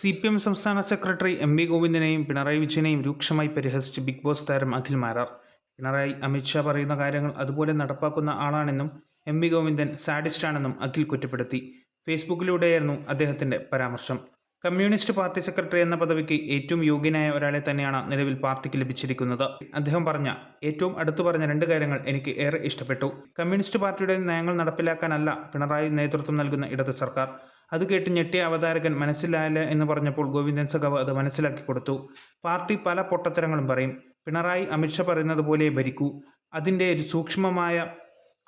C P M സംസ്ഥാന secretary M V ഗോവിന്ദനെയും പിണറായി വിജയനെയും രൂക്ഷമായി പരിഹസിച്ച് ബിഗ് ബോസ് താരം അഖിൽ മാരാർ. പിണറായി അമിത്ഷാ പറയുന്ന കാര്യങ്ങൾ അതുപോലെ നടപ്പാക്കുന്ന ആളാണെന്നും എം വി ഗോവിന്ദൻ സാഡിസ്റ്റാണെന്നും അഖിൽ കുറ്റപ്പെടുത്തി. ഫേസ്ബുക്കിലൂടെയായിരുന്നു അദ്ദേഹത്തിന്റെ പരാമർശം. കമ്മ്യൂണിസ്റ്റ് പാർട്ടി സെക്രട്ടറി എന്ന പദവിക്ക് ഏറ്റവും യോഗ്യനായ ഒരാളെ തന്നെയാണ് നിലവിൽ പാർട്ടിക്ക് ലഭിച്ചിരിക്കുന്നത്. അദ്ദേഹം പറഞ്ഞ ഏറ്റവും അടുത്തു പറഞ്ഞ രണ്ട് കാര്യങ്ങൾ എനിക്ക് ഏറെ ഇഷ്ടപ്പെട്ടു. കമ്മ്യൂണിസ്റ്റ് പാർട്ടിയുടെ നയങ്ങൾ നടപ്പിലാക്കാനല്ല പിണറായി നേതൃത്വം നൽകുന്ന ഇടത് സർക്കാർ. അത് കേട്ട് ഞെട്ടിയ അവതാരകൻ മനസ്സിലായില്ല എന്ന് പറഞ്ഞപ്പോൾ ഗോവിന്ദൻ സഖാവ് അത് മനസ്സിലാക്കി കൊടുത്തു. പാർട്ടി പല പൊട്ടത്തരങ്ങളും പറയും. പിണറായി അമിത്ഷാ പറയുന്നത് പോലെ ഭരിക്കൂ. അതിന്റെ ഒരു സൂക്ഷ്മമായ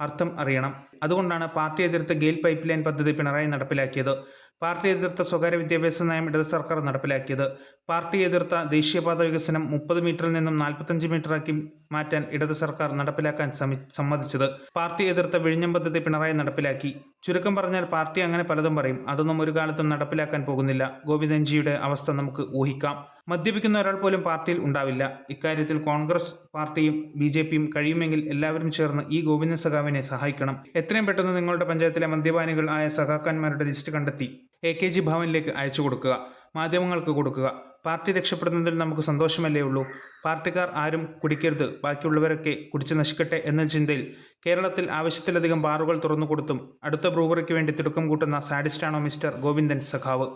അർത്ഥം അറിയണം. അതുകൊണ്ടാണ് പാർട്ടി എതിർത്ത് ഗെയിൽ പൈപ്പ് ലൈൻ പദ്ധതി പിണറായി നടപ്പിലാക്കിയത്. പാർട്ടി എതിർത്ത സ്വകാര്യ വിദ്യാഭ്യാസ നയം ഇടത് സർക്കാർ നടപ്പിലാക്കിയത്. പാർട്ടി എതിർത്ത ദേശീയപാത വികസനം മുപ്പത് മീറ്ററിൽ നിന്നും നാൽപ്പത്തഞ്ച് മീറ്ററാക്കി മാറ്റാൻ ഇടത് സർക്കാർ നടപ്പിലാക്കാൻ സമി സമ്മതിച്ചത്. പാർട്ടി എതിർത്ത വിഴിഞ്ഞം പദ്ധതി പിണറായി നടപ്പിലാക്കി. ചുരുക്കം പറഞ്ഞാൽ പാർട്ടി അങ്ങനെ പലതും പറയും. അതൊന്നും ഒരു കാലത്തും നടപ്പിലാക്കാൻ പോകുന്നില്ല. ഗോവിന്ദൻജിയുടെ അവസ്ഥ നമുക്ക് ഊഹിക്കാം. മദ്യപിക്കുന്ന ഒരാൾ പോലും പാർട്ടിയിൽ ഉണ്ടാവില്ല. ഇക്കാര്യത്തിൽ കോൺഗ്രസ് പാർട്ടിയും ബി ജെ പിയും കഴിയുമെങ്കിൽ എല്ലാവരും ചേർന്ന് ഈ ഗോവിന്ദ സഖാവിനെ സഹായിക്കണം. എത്രയും പെട്ടെന്ന് നിങ്ങളുടെ പഞ്ചായത്തിലെ മദ്യപാനികൾ ആയ സഖാക്കന്മാരുടെ ലിസ്റ്റ് കണ്ടെത്തി. എ കെ ജി ഭവനിലേക്ക് അയച്ചു കൊടുക്കുക മാധ്യമങ്ങൾക്ക് കൊടുക്കുക. പാർട്ടി രക്ഷപ്പെടുന്നതിൽ നമുക്ക് സന്തോഷമല്ലേ ഉള്ളൂ? പാർട്ടിക്കാർ ആരും കുടിക്കരുത്. ബാക്കിയുള്ളവരൊക്കെ കുടിച്ച് നശിക്കട്ടെ എന്ന ചിന്തയിൽ കേരളത്തിൽ ആവശ്യത്തിലധികം ബാറുകൾ തുറന്നു കൊടുത്തും അടുത്ത ബ്രൂവറിക്ക് വേണ്ടി തിടുക്കം കൂട്ടുന്ന സാഡിസ്റ്റാണോ മിസ്റ്റർ ഗോവിന്ദൻ സഖാവ്?